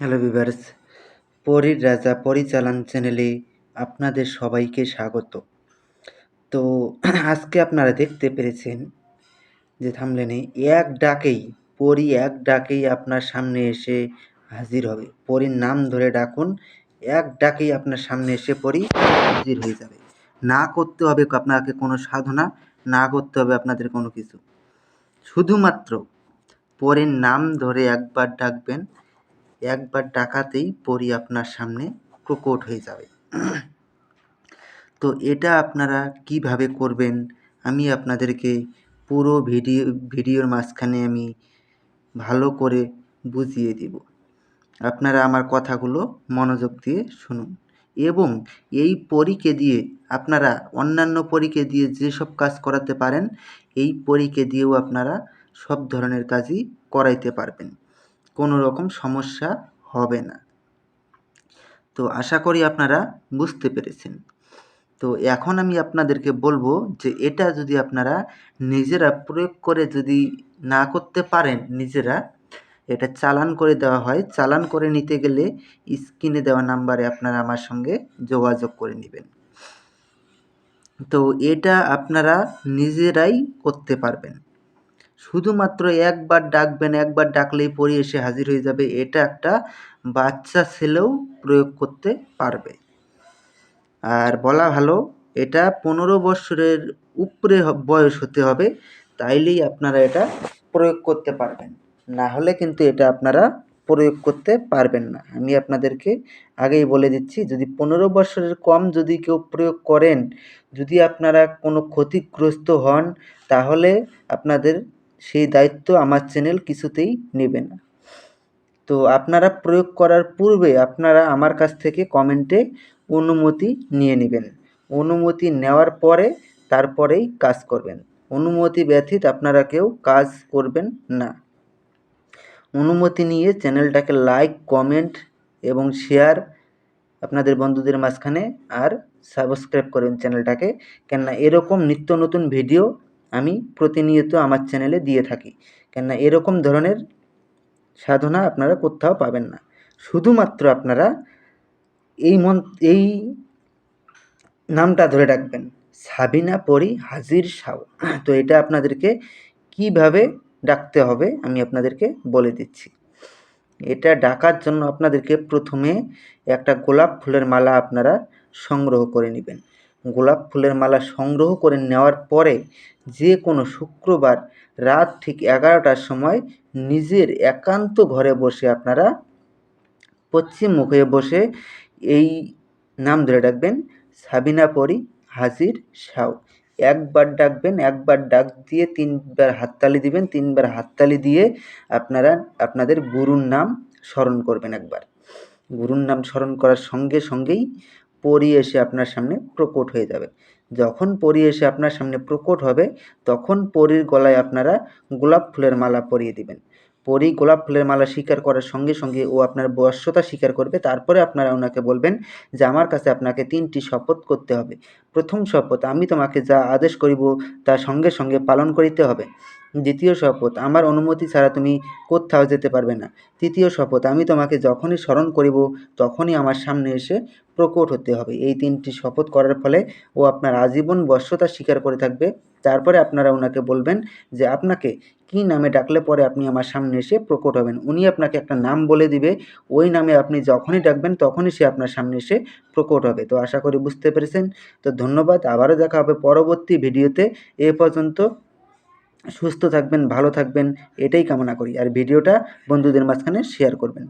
Hello viewers পরীর রাজা পরিচালন চ্যানেলে আপনাদের সবাইকে স্বাগত। তো আজকে আপনারা দেখতে পেরেছেন যে থামলেনে এক ডাকেই, পরি এক ডাকেই আপনার সামনে এসে হাজির হবে। পরীর নাম ধরে ডাকুন, এক ডাকেই আপনার সামনে এসে পরি হাজির হয়ে যাবে। না করতে হবে আপনাকে কোনো সাধনা, না করতে হবে আপনাদের কোনো কিছু। শুধুমাত্র পরীর নাম ধরে একবার ডাকবেন একবার ডাকাতেই পরি আপনার সামনে প্রকট হয়ে যাবে। তো এটা আপনারা কীভাবে করবেন? আমি আপনাদেরকে পুরো ভিডিও, ভিডিওর মাঝখানে আমি ভালো করে বুঝিয়ে দিব। আপনারা আমার কথাগুলো মনোযোগ দিয়ে শুনুন। এবং এই পরীকে দিয়ে, আপনারা অন্যান্য পরীকে দিয়ে যেসব কাজ করাতে পারেন, এই পরীকে দিয়েও আপনারা সব ধরনের কাজই করাইতে পারবেন। কোনো রকম সমস্যা হবে না। তো আশা করি আপনারা বুঝতে পেরেছেন। তো এখন আমি আপনাদেরকে বলব যে এটা যদি আপনারা নিজেরা প্রয়োগ করে যদি না করতে পারেন নিজেরা, এটা চালান করে দেওয়া হয়। চালান করে নিতে গেলে স্ক্রিনে দেওয়া নাম্বারে আপনারা আমার সঙ্গে যোগাযোগ করে নেবেন। তো এটা আপনারা নিজেরাই করতে পারবেন। শুধুমাত্র একবার ডাকবেন, একবার ডাকলেই পরি এসে হাজির হয়ে যাবে। এটা একটা বাচ্চা ছেলেও প্রয়োগ করতে পারবে। আর বলা ভালো, এটা পনেরো বছরের উপরে বয়স হতে হবে, তাইলেই আপনারা এটা প্রয়োগ করতে পারবেন। না হলে কিন্তু এটা আপনারা প্রয়োগ করতে পারবেন না। আমি আপনাদেরকে আগেই বলে দিচ্ছি, যদি পনেরো বছরের কম যদি কেউ প্রয়োগ করেন, যদি আপনারা কোনো ক্ষতিগ্রস্ত হন, তাহলে আপনাদের সেই দায়িত্ব আমার চ্যানেল কিছুতেই নেবে না। তো আপনারা প্রয়োগ করার পূর্বে আপনারা আমার কাছ থেকে কমেন্টে অনুমতি নিয়ে নেবেন। অনুমতি নেওয়ার পরে তারপরেই কাজ করবেন। অনুমতি ব্যতীত আপনারা কেউ কাজ করবেন না। অনুমতি নিয়ে চ্যানেলটাকে লাইক কমেন্ট এবং শেয়ার আপনাদের বন্ধুদের মাঝখানে আর সাবস্ক্রাইব করবেন চ্যানেলটাকে কেননা এরকম নিত্য নতুন ভিডিও আমি প্রতিনিয়ত আমার চ্যানেলে দিয়ে থাকি। কেননা এরকম ধরনের সাধনা আপনারা কোথাও পাবেন না। শুধুমাত্র আপনারা এই মন, এই নামটা ধরে রাখবেন, সাবিনা পরি হাজির সাউ। তো এটা আপনাদেরকে কীভাবে ডাকতে হবে আমি আপনাদেরকে বলে দিচ্ছি। এটা ডাকার জন্য আপনাদেরকে প্রথমে একটা গোলাপ ফুলের মালা আপনারা সংগ্রহ করে নেবেন। গোলাপ ফুলের মালা সংগ্রহ করে নেওয়ার পরে যে কোনো শুক্রবার রাত ঠিক এগারোটার সময় নিজের একান্ত ঘরে বসে আপনারা পশ্চিম মুখে বসে এই নাম ধরে ডাকবেন, সাবিনা পরি, হাজির সাউ। একবার ডাকবেন, একবার ডাক দিয়ে তিনবার হাততালি দিবেন, তিনবার হাততালি দিয়ে আপনারা, আপনাদের গুরুর নাম স্মরণ করবেন একবার। গুরুর নাম স্মরণ করার সঙ্গে সঙ্গেই পরি এসে আপনার সামনে প্রকট হয়ে যাবে। যখন পরি এসে আপনার সামনে প্রকট হবে, তখন পরির গলায় আপনারা গোলাপ ফুলের মালা পরিয়ে দিবেন। পরি গোলাপ ফুলের মালা স্বীকার করার সঙ্গে সঙ্গে ও আপনার বয়স্যতা স্বীকার করবে। তারপরে আপনারা ওনাকে বলবেন যে, আমার কাছে আপনাকে তিনটি শপথ করতে হবে। প্রথম শপথ, আমি তোমাকে যা আদেশ করিব তা সঙ্গে সঙ্গে পালন করিতে হবে। দ্বিতীয় শপথ, আমার অনুমতি ছাড়া তুমি কোথাও যেতে পারবে না। তৃতীয় শপথ, আমি তোমাকে যখনই স্মরণ করিব, তখনই আমার সামনে এসে প্রকট হতে হবে। এই তিনটি শপথ করার ফলে ও আপনার আজীবন বর্ষতা স্বীকার করে থাকবে। তারপরে আপনারা ওনাকে বলবেন যে, আপনাকে কী নামে ডাকলে পরে আপনি আমার সামনে এসে প্রকট হবেন? উনি আপনাকে একটা নাম বলে দিবে। ওই নামে আপনি যখনই ডাকবেন, তখনই সে আপনার সামনে এসে প্রকট হবে। তো আশা করি বুঝতে পেরেছেন। তো ধন্যবাদ। আবারও দেখা হবে পরবর্তী ভিডিওতে। এ পর্যন্ত সুস্থ থাকবেন, ভালো থাকবেন। এটাই কামনা করি। আর ভিডিওটা বন্ধুদের মাঝখানে শেয়ার করবেন।